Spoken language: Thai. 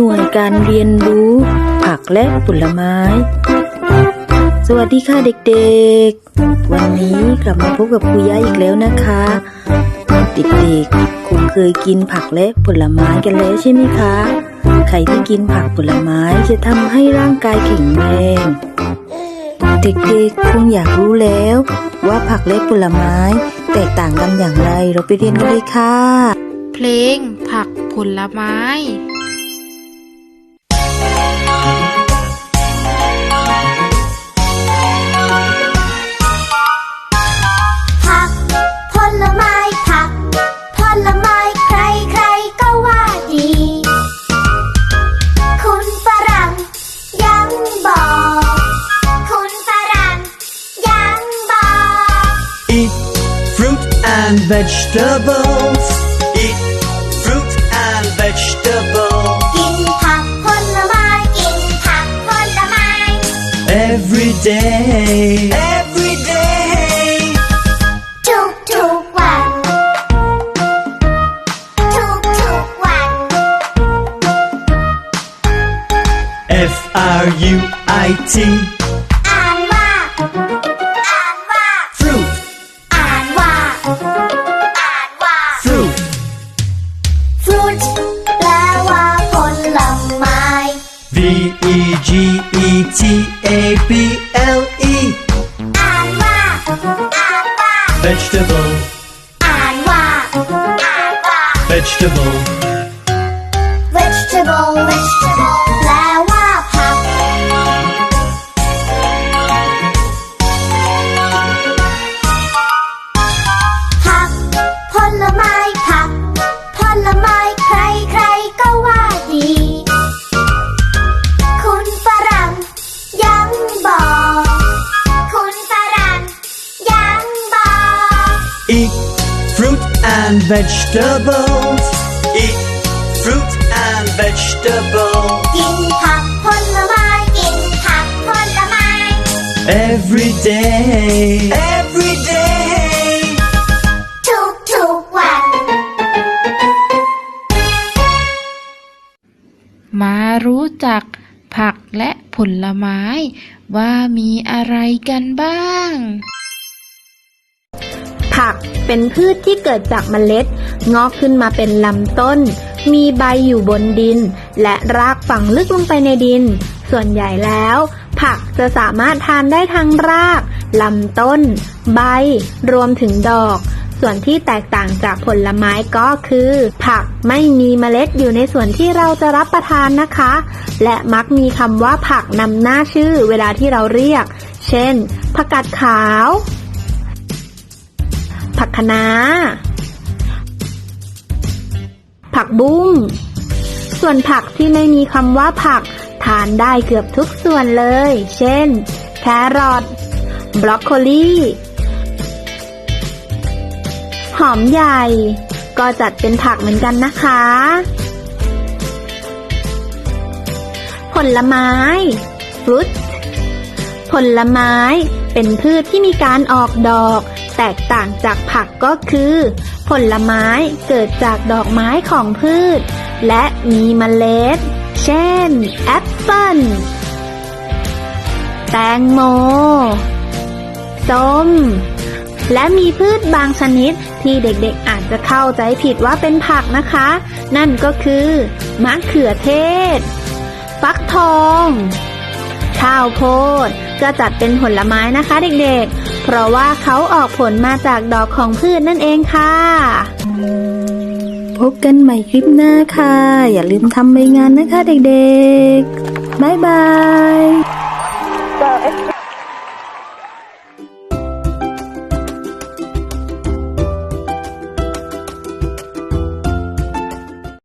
หน่วยการเรียนรู้ ผักและผลไม้ สวัสดีค่ะเด็กๆ วันนี้กลับมาพบกับครูย้าอีกแล้วนะคะเด็กๆคงเคยกินผักและผลไม้กันแล้วใช่ไหมคะ ใครที่กินผักผลไม้จะทำให้ร่างกายแข็งแรงเด็กๆคงอยากรู้แล้ว ว่าผักและผลไม้แตกต่างกันอย่างไร เราไปเรียนกันเลยค่ะ เพลงผักผลไม้ vegetables. Eat fruit and vegetables. กินผักผลไม้กินผักผลไม้ Every day. Every day. ทุกทุกๆวัน ทุกทุกๆวัน F R U I T. V E G E T A B L E. อ่านว่าอ่านว่า Vegetable. อ่านว่าอ่านว่า Vegetable. vegetable vegetable and vegetables. Eat fruit and vegetables. กินผักผลไม้กินผักผลไม้ Every day. Every day. ทุกทุกๆวัน มารู้จักผักและผลไม้ ว่ามีอะไรกันบ้าง ผักเป็นพืชที่เกิดจากเมล็ด งอกขึ้นมาเป็นลำต้น มีใบอยู่บนดิน และรากฝังลึกลงไปในดิน ส่วนใหญ่แล้ว ผักจะสามารถทานได้ทั้งรากลำต้น ใบ รวมถึงดอก ส่วนที่แตกต่างจากผลไม้ก็คือ ผักไม่มีเมล็ดอยู่ในส่วนที่เราจะรับประทานนะคะ และมักมีคำว่าผักนำหน้าชื่อเวลาที่เราเรียก เช่น ผักกาดขาว ผักคะน้า ผักบุ้ง ส่วนผักที่ไม่มีคำว่าผัก ทานได้เกือบทุกส่วนเลย เช่น แครอท บรอกโคลี หอมใหญ่ ก็จัดเป็นผักเหมือนกันนะคะ ผลไม้ฟรุตผลไม้เป็นพืชที่มีการออกดอก แตกต่างจากผักก็คือ ผลไม้เกิดจากดอกไม้ของพืช และมีเมล็ด เช่น แอปเปิ้ล แตงโม ส้ม และมีพืชบางชนิดที่เด็กๆอาจจะเข้าใจผิดว่าเป็นผักนะคะ นั่นก็คือ มะเขือเทศ ฟักทอง ข้าวโพดก็จัดเป็นผลไม้นะคะเด็กๆ เพราะว่าเขาออกผลมาจากดอกของพืชนั่นเองค่ะ พบกันใหม่คลิปหน้าค่ะ อย่าลืมทำใบงานนะคะเด็กๆ บ๊ายบาย